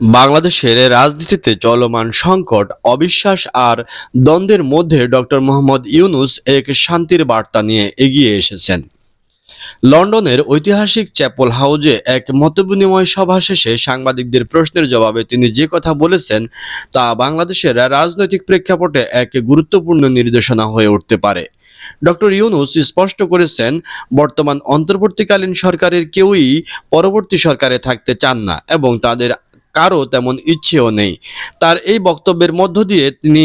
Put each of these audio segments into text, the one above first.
বাংলাদেশের রাজনীতিতে চলমান সংকট, অবিশ্বাস আর দ্বন্দ্বের মধ্যে ডক্টর মোহাম্মদ ইউনুস এক শান্তির বার্তা নিয়ে এগিয়ে এসেছেন। লন্ডনের ঐতিহাসিক চ্যাপল হাউজে এক মতবিনিময় সভা শেষে সাংবাদিকদের প্রশ্নের জবাবে তিনি যে কথা বলেছেন তা বাংলাদেশের রাজনৈতিক প্রেক্ষাপটে এক গুরুত্বপূর্ণ নির্দেশনা হয়ে উঠতে পারে। ডক্টর ইউনুস স্পষ্ট করেছেন, বর্তমান অন্তর্বর্তীকালীন সরকারের কেউই পরবর্তী সরকারে থাকতে চান না এবং তাদের কারও তেমন ইচ্ছেও নেই। তার এই বক্তব্যের মধ্য দিয়ে তিনি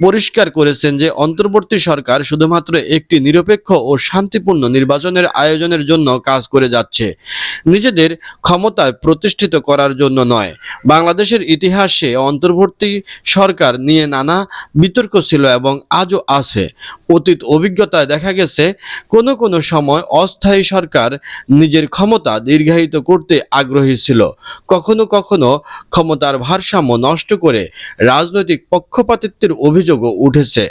পরিষ্কার করেছেন যে অন্তর্বর্তী সরকার শুধুমাত্র একটি নিরপেক্ষ ও শান্তিপূর্ণ নির্বাচনের আয়োজনের জন্য কাজ করে যাচ্ছে। নিজেদের ক্ষমতায় প্রতিষ্ঠিত করার জন্য নয়। বাংলাদেশের ইতিহাসে অন্তর্বর্তী সরকার নিয়ে নানা বিতর্ক ছিল এবং আজও আছে। অতীত অভিজ্ঞতায় দেখা গেছে, কোনো কোনো সময় অস্থায়ী সরকার নিজের ক্ষমতা দীর্ঘায়িত করতে আগ্রহী ছিল। কখনো কখনো ক্ষমতার ভারসাম্য নষ্ট করে রাজনৈতিক পক্ষপাতিত্বের অভিযোগও উঠেছে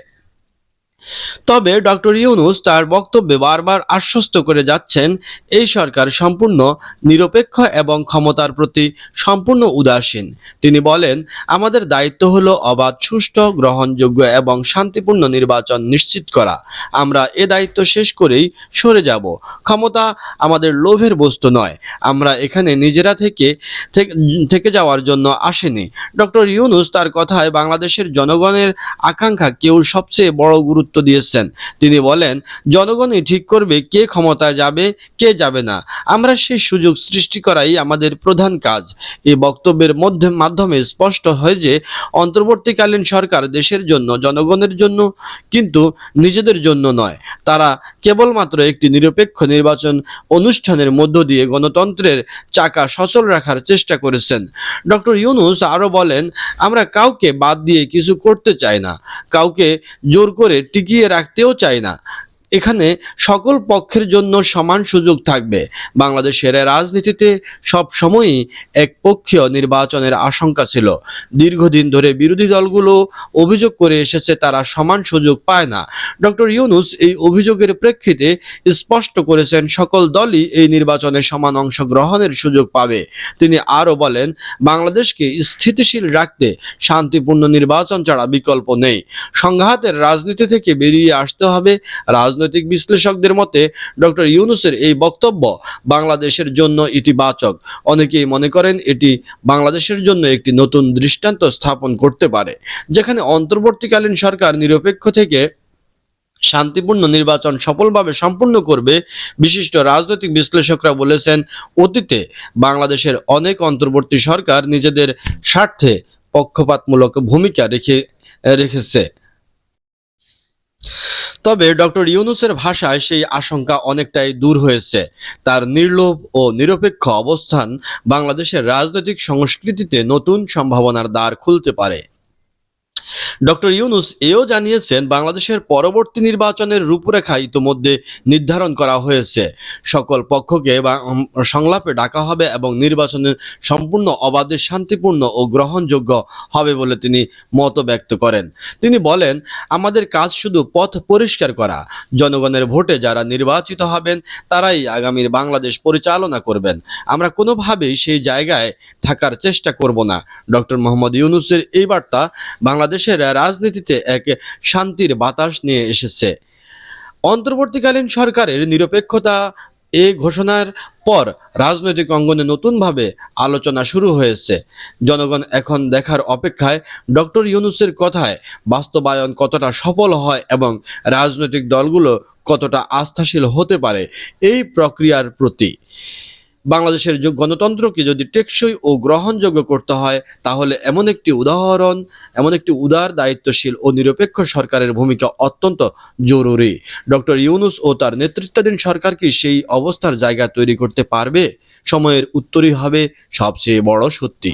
তবে ডক্টর ইউনুস তার বক্তব্যে বারবার আশ্বস্ত করে যাচ্ছেন, এই সরকার সম্পূর্ণ নিরপেক্ষ এবং ক্ষমতার প্রতি সম্পূর্ণ উদাসীন। তিনি বলেন, আমাদের দায়িত্ব হলো অবাধ, সুষ্ঠু, গ্রহণযোগ্য এবং শান্তিপূর্ণ নির্বাচন নিশ্চিত করা। আমরা এ দায়িত্ব শেষ করেই সরে যাব। ক্ষমতা আমাদের লোভের বস্তু নয়। আমরা এখানে নিজেরা থেকে, থেকে- যাওয়ার জন্য আসেনি। ডক্টর ইউনুস তার কথায় বাংলাদেশের জনগণের আকাঙ্ক্ষা কেউ সবচেয়ে বড় গুরুত্ব দিয়েছেন। তিনি বলেন, জনগণই ঠিক করবে কে ক্ষমতায় যাবে, কে যাবে না। আমরা সেই সুযোগ সৃষ্টি করাই আমাদের প্রধান কাজ। এই বক্তব্যের মধ্যে মাধ্যমে স্পষ্ট হয় যে, অন্তর্বর্তীকালীন সরকার দেশের জন্য, জনগণের জন্য কিন্তু নিজেদের জন্য নয়। তারা কেবলমাত্র একটি নিরপেক্ষ নির্বাচন অনুষ্ঠানের মধ্য দিয়ে গণতন্ত্রের চাকা সচল রাখার চেষ্টা করেছেন। ডক্টর ইউনুস আরও বলেন, আমরা কাউকে বাদ দিয়ে কিছু করতে চাই না। কাউকে জোর করে টিকিয়ে রাখতেও চায় না। এখানে সকল পক্ষের জন্য সমান সুযোগ থাকবে। বাংলাদেশের রাজনীতিতে সব সময়ই একপক্ষীয় নির্বাচনের আশঙ্কা ছিল। দীর্ঘদিন ধরে বিরোধী দলগুলো অভিযোগ করে এসেছে, তারা সমান সুযোগ পায় না। ডক্টর ইউনুস এই অভিযোগের প্রেক্ষিতে স্পষ্ট করেছেন, সকল দলই এই নির্বাচনে সমান অংশগ্রহণের সুযোগ পাবে। তিনি আরও বলেন, বাংলাদেশকে স্থিতিশীল রাখতে শান্তিপূর্ণ নির্বাচন ছাড়া বিকল্প নেই। সংঘাতের রাজনীতি থেকে বেরিয়ে আসতে হবে রাজনৈতিক বিশ্লেষকদের মতে, ডক্টর ইউনুসের এই বক্তব্য বাংলাদেশের জন্য ইতিবাচক। অনেকেই মনে করেন এটি বাংলাদেশের জন্য একটি নতুন দৃষ্টান্ত স্থাপন করতে পারে, যেখানে অন্তর্বর্তীকালীন সরকার নিরপেক্ষ থেকে শান্তিপূর্ণ নির্বাচন সফলভাবে সম্পূর্ণ করবে, বিশিষ্ট রাজনৈতিক বিশ্লেষকরা বলেছেন, অতীতে বাংলাদেশের অনেক অন্তর্বর্তী সরকার নিজেদের স্বার্থে পক্ষপাতমূলক ভূমিকা রেখে, রেখেছে। তবে ডক্টর ইউনুসের ভাষায় সেই আশঙ্কা অনেকটাই দূর হয়েছে। তার নির্লোভ ও নিরপেক্ষ অবস্থান বাংলাদেশের রাজনৈতিক সংস্কৃতিতে নতুন সম্ভাবনার দ্বার খুলতে পারে। ডক্টর ইউনুস এও জানিয়েছেন, বাংলাদেশের পরবর্তী নির্বাচনের রূপরেখা ইতোমধ্যে নির্ধারণ করা হয়েছে। সকল পক্ষকে সংলাপে ডাকা হবে এবং নির্বাচনের সম্পূর্ণ অবাধে শান্তিপূর্ণ ও গ্রহণযোগ্য হবে বলে তিনি মত ব্যক্ত করেন। তিনি বলেন, আমাদের কাজ শুধু পথ পরিষ্কার করা। জনগণের ভোটে যারা নির্বাচিত হবেন, তারাই আগামীর বাংলাদেশ পরিচালনা করবেন। আমরা কোনোভাবেই সেই জায়গায় থাকার চেষ্টা করব না। ডক্টর মোহাম্মদ ইউনুসের এই বার্তা বাংলাদেশের রাজনীতিতে এক শান্তির বাতাস নিয়ে এসেছে। অন্তর্বর্তীকালীন সরকারের নিরপেক্ষতা এ ঘোষণার পর রাজনৈতিক অঙ্গনে নতুনভাবে আলোচনা শুরু হয়েছে। জনগণ এখন দেখার অপেক্ষায় ডক্টর ইউনুসের কথায় বাস্তবায়ন কতটা সফল হয় এবং রাজনৈতিক দলগুলো কতটা আস্থাশীল হতে পারে এই প্রক্রিয়ার প্রতি। বাংলাদেশের গণতন্ত্রকে যদি টেকসই ও গ্রহণযোগ্য করতে হয়, তাহলে এমন একটি উদাহরণ, এমন একটি উদার, দায়িত্বশীল ও নিরপেক্ষ সরকারের ভূমিকা অত্যন্ত জরুরি। ডক্টর ইউনুস ও তার নেতৃত্বাধীন সরকার কি সেই অবস্থার জায়গা তৈরি করতে পারবে? সময়ের উত্তরই হবে সবচেয়ে বড় সত্যি।